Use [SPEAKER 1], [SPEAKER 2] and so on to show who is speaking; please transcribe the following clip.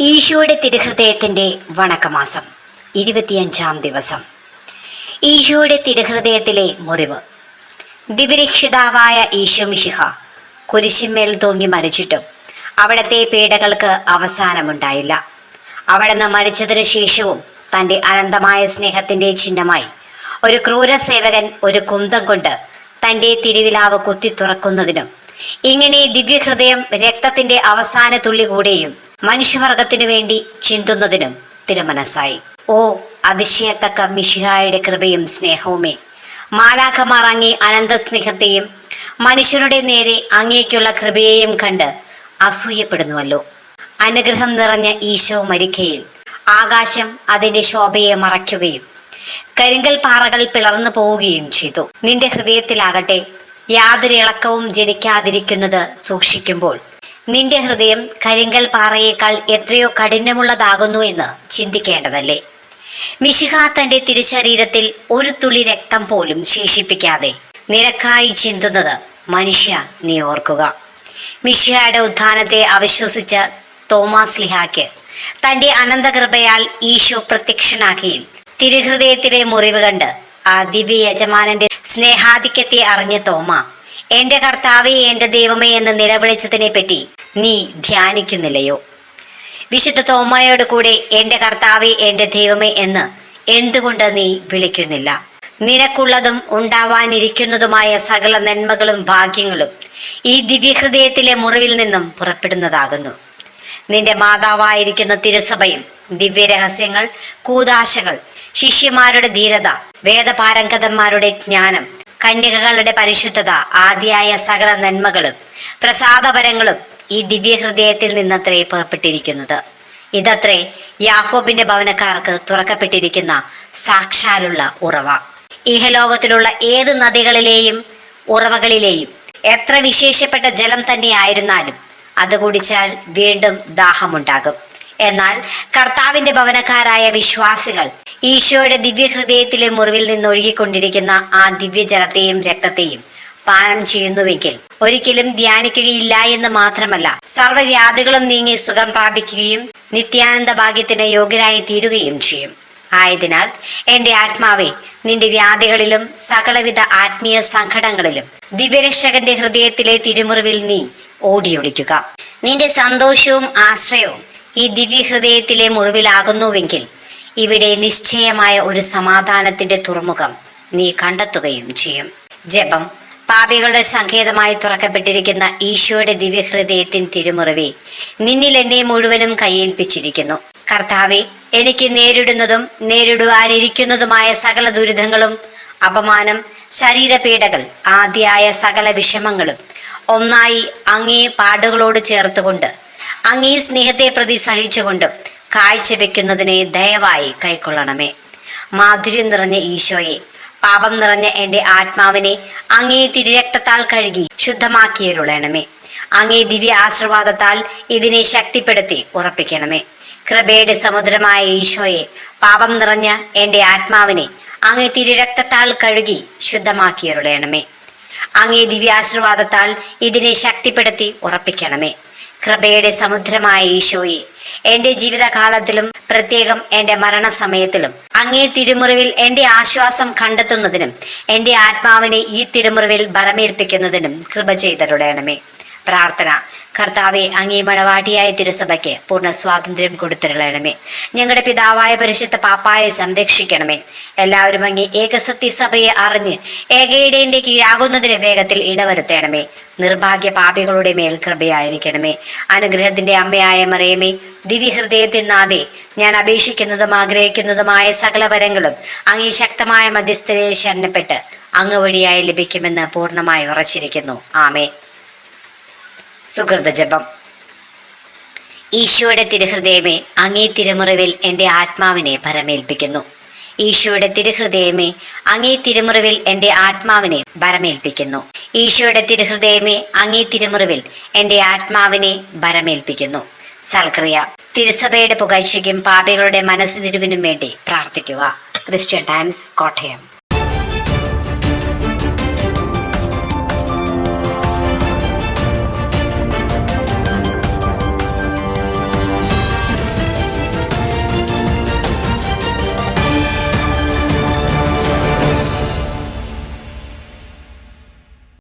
[SPEAKER 1] ഈശോയുടെ തിരുഹൃദയത്തിന്റെ വണക്കമാസം ഇരുപത്തിയഞ്ചാം ദിവസം. ഈശോയുടെ തിരുഹൃദയത്തിലെ മുറിവ്. ദിവരക്ഷിതാവായ ഈശോ മിശിഹ കുരിശിന്മേൽ തൂങ്ങി മരിച്ചിട്ടും അവിടത്തെ പീഡകൾക്ക് അവസാനമുണ്ടായില്ല. അവിടുന്ന് മരിച്ചതിനു ശേഷവും തന്റെ അനന്തമായ സ്നേഹത്തിന്റെ ചിഹ്നമായി ഒരു ക്രൂര സേവകൻ ഒരു കുന്തം കൊണ്ട് തന്റെ തിരുവിലാവ് കുത്തി തുറക്കുന്നതിനും ഇങ്ങനെ ദിവ്യഹൃദയം രക്തത്തിന്റെ അവസാന തുള്ളി കൂടെയും മനുഷ്യവർഗത്തിനു വേണ്ടി ചിന്തുന്നതിനും തിരമനസ്സായി. ഓ അതിശയത്തക്ക മിഷിഹായുടെ കൃപയും സ്നേഹവുമേ. മാലാഖമാർ അനന്ത സ്നേഹത്തെയും മനുഷ്യരുടെ നേരെ അങ്ങേക്കുള്ള കൃപയെയും കണ്ട് അസൂയപ്പെടുന്നുവല്ലോ. അനുഗ്രഹം നിറഞ്ഞ ഈശോ മരിക്കയിൽ ആകാശം അതിന്റെ ശോഭയെ മറയ്ക്കുകയും കരിങ്കൽ പാറകൾ പിളർന്നു പോവുകയും ചെയ്തു. നിന്റെ ഹൃദയത്തിലാകട്ടെ യാതൊരു ഇളക്കവും ജനിക്കാതിരിക്കുന്നത് സൂക്ഷിക്കുമ്പോൾ നിന്റെ ഹൃദയം കരിങ്കൽ പാറയേക്കാൾ എത്രയോ കഠിനമുള്ളതാകുന്നു എന്ന് ചിന്തിക്കേണ്ടതല്ലേ? മിശിഹ തന്റെ തിരുശരീരത്തിൽ ഒരു തുള്ളി രക്തം പോലും ശേഷിപ്പിക്കാതെ നിരക്കായി ചിന്തുന്നത് മനുഷ്യ നീ ഓർക്കുക. മിഷിഹയുടെ ഉത്ഥാനത്തെ അവിശ്വസിച്ച തോമാസ് ലിഹാക്ക് തന്റെ അനന്തകൃപയാൽ ഈശോ പ്രത്യക്ഷനാക്കിയിൽ തിരുഹൃദയത്തിലെ മുറിവ് കണ്ട് ആ ദിവ്യ യജമാനന്റെ സ്നേഹാധിക്യത്തെ അറിഞ്ഞ തോമ എന്റെ കർത്താവേ എന്റെ ദൈവമേ എന്ന് നിലവിളിച്ചതിനെ പറ്റി നീ ധ്യാനിക്കുന്നില്ലയോ? വിശുദ്ധ തോമയോട് കൂടെ എന്റെ കർത്താവേ എന്റെ ദൈവമേ എന്ന് എന്തുകൊണ്ട് നീ വിളിക്കുന്നില്ല? നിനക്കുള്ളതും ഉണ്ടാവാനിരിക്കുന്നതുമായ സകല നന്മകളും ഭാഗ്യങ്ങളും ഈ ദിവ്യഹൃദയത്തിലെ മുറിവിൽ നിന്നും പുറപ്പെടുന്നതാകുന്നു. നിന്റെ മാതാവായിരിക്കുന്ന തിരുസഭയും ദിവ്യരഹസ്യങ്ങൾ കൂതാശകൾ ശിഷ്യന്മാരുടെ ധീരത വേദപാരംഗതന്മാരുടെ ജ്ഞാനം കന്യകകളുടെ പരിശുദ്ധത ആദ്യായ സകല നന്മകളും പ്രസാദപരങ്ങളും ഈ ദിവ്യഹൃദയത്തിൽ നിന്നത്രേ പുറപ്പെട്ടിരിക്കുന്നത്. ഇതത്രേ യാക്കോബിന്റെ ഭവനക്കാർക്ക് തുറക്കപ്പെട്ടിരിക്കുന്ന സാക്ഷാലുള്ള ഉറവ. ഇഹലോകത്തിലുള്ള ഏത് നദികളിലെയും ഉറവകളിലെയും എത്ര വിശേഷപ്പെട്ട ജലം തന്നെയായിരുന്നാലും അത് കുടിച്ചാൽ വീണ്ടും ദാഹമുണ്ടാകും. എന്നാൽ കർത്താവിന്റെ ഭവനക്കാരായ വിശ്വാസികൾ ഈശോയുടെ ദിവ്യഹൃദയത്തിലെ മുറിവിൽ നിന്നൊഴുകിക്കൊണ്ടിരിക്കുന്ന ആ ദിവ്യജലത്തെയും രക്തത്തെയും പാനം ചെയ്യുന്നുവെങ്കിൽ ഒരിക്കലും ധ്യാനിക്കുകയില്ല എന്ന് മാത്രമല്ല സർവവ്യാധികളും നീങ്ങി സുഖം പ്രാപിക്കുകയും നിത്യാനന്ദ ഭാഗ്യത്തിന് യോഗ്യനായി തീരുകയും ചെയ്യും. ആയതിനാൽ എന്റെ ആത്മാവെ നിന്റെ വ്യാധികളിലും സകലവിധ ആത്മീയ സങ്കടങ്ങളിലും ദിവ്യരക്ഷകന്റെ ഹൃദയത്തിലെ തിരുമുറിവിൽ നീ ഓടിയൊളിക്കുക. നിന്റെ സന്തോഷവും ആശ്രയവും ഈ ദിവ്യഹൃദയത്തിലെ മുറിവിലാകുന്നുവെങ്കിൽ ഇവിടെ നിശ്ചയമായ ഒരു സമാധാനത്തിന്റെ തുറമുഖം നീ കണ്ടെത്തുകയും ചെയ്യും. ജപം പാപികളുടെ സങ്കേതമായി തുറക്കപ്പെട്ടിരിക്കുന്ന ഈശോയുടെ ദിവ്യഹൃദയത്തിൻ തിരുമുറിവെ നിന്നിൽ എന്നെ മുഴുവനും കയ്യേൽപ്പിച്ചിരിക്കുന്നു. കർത്താവെ എനിക്ക് നേരിടുന്നതും നേരിടുവാനിരിക്കുന്നതുമായ സകല ദുരിതങ്ങളും അപമാനം ശരീരപീഡകൾ ആദ്യായ സകല വിഷമങ്ങളും ഒന്നായി അങ്ങേ പാടുകളോട് ചേർത്തുകൊണ്ട് അങ്ങേ സ്നേഹത്തെ പ്രതി സഹിച്ചുകൊണ്ടും കാഴ്ചവെക്കുന്നതിനെ ദയവായി കൈക്കൊള്ളണമേ. മാധുര്യം നിറഞ്ഞ ഈശോയെ പാപം നിറഞ്ഞ എന്റെ ആത്മാവിനെ അങ്ങേ തിരുരക്തത്താൽ കഴുകി ശുദ്ധമാക്കിയരുളണമേ. അങ്ങേ ദിവ്യ ആശീർവാദത്താൽ ഇതിനെ ശക്തിപ്പെടുത്തി ഉറപ്പിക്കണമേ. കൃപയുടെ സമുദ്രമായ ഈശോയെ പാപം നിറഞ്ഞ എന്റെ ആത്മാവിനെ അങ്ങേ തിരുരക്തത്താൽ കഴുകി ശുദ്ധമാക്കിയരുളണമേ. അങ്ങേ ദിവ്യാശീർവാദത്താൽ ഇതിനെ ശക്തിപ്പെടുത്തി ഉറപ്പിക്കണമേ. കൃപയുടെ സമുദ്രമായ ഈശോയെ എന്റെ ജീവിതകാലത്തിലും പ്രത്യേകം എന്റെ മരണസമയത്തിലും അങ്ങേ തിരുമുറിവിൽ എന്റെ ആശ്വാസം കണ്ടെത്തുന്നതിനും എന്റെ ആത്മാവിനെ ഈ തിരുമുറിവിൽ ബലമേൽപ്പിക്കുന്നതിനും കൃപ ചെയ്തരുടേണമേ പ്രാർത്ഥന. കർത്താവെ അങ്ങേ മണവാട്ടിയായ തിരുസഭയ്ക്ക് പൂർണ സ്വാതന്ത്ര്യം കൊടുത്തിരളണമേ. ഞങ്ങളുടെ പിതാവായ പരിശുദ്ധ പാപ്പായെ സംരക്ഷിക്കണമേ. എല്ലാവരും അങ്ങേ ഏകസത്യ സഭയെ അറിഞ്ഞ് ഏകയിടേന്റെ കീഴാകുന്നതിന് വേഗത്തിൽ ഇടവരുത്തണമേ. നിർഭാഗ്യ പാപികളുടെ മേൽ കൃപയായിരിക്കണമേ. അനുഗ്രഹത്തിന്റെ അമ്മയായ മറിയമേ ദിവ്യഹൃദയത്തിൽ നാദേ ഞാൻ അപേക്ഷിക്കുന്നതും ആഗ്രഹിക്കുന്നതുമായ സകല വരങ്ങളും അങ്ങേ ശക്തമായ മധ്യസ്ഥതയെ ശരണപ്പെട്ട് അങ്ങ് വഴിയായി ലഭിക്കുമെന്ന് പൂർണമായി ഉറച്ചിരിക്കുന്നു. ആമേ സുഹൃത ജപം. ഈശോയുടെ തിരുഹൃദയമേ അങ്ങേ തിരുമുറിവിൽ എന്റെ ആത്മാവിനെ ഭരമേൽപ്പിക്കുന്നു. ഈശോയുടെ തിരുഹൃദയമേ അങ്ങേ തിരുമുറിവിൽ എന്റെ ആത്മാവിനെ ഭരമേൽപ്പിക്കുന്നു. ഈശോയുടെ തിരുഹൃദയമേ അങ്ങേ തിരുമുറിവിൽ എന്റെ ആത്മാവിനെ ഭരമേൽപ്പിക്കുന്നു. സൽക്രിയ തിരുസഭയുടെ പുകഴ്ചയ്ക്കും പാപികളുടെ മനസ്സ് തിരുവിനും വേണ്ടി പ്രാർത്ഥിക്കുക. Christian Times Kottayam.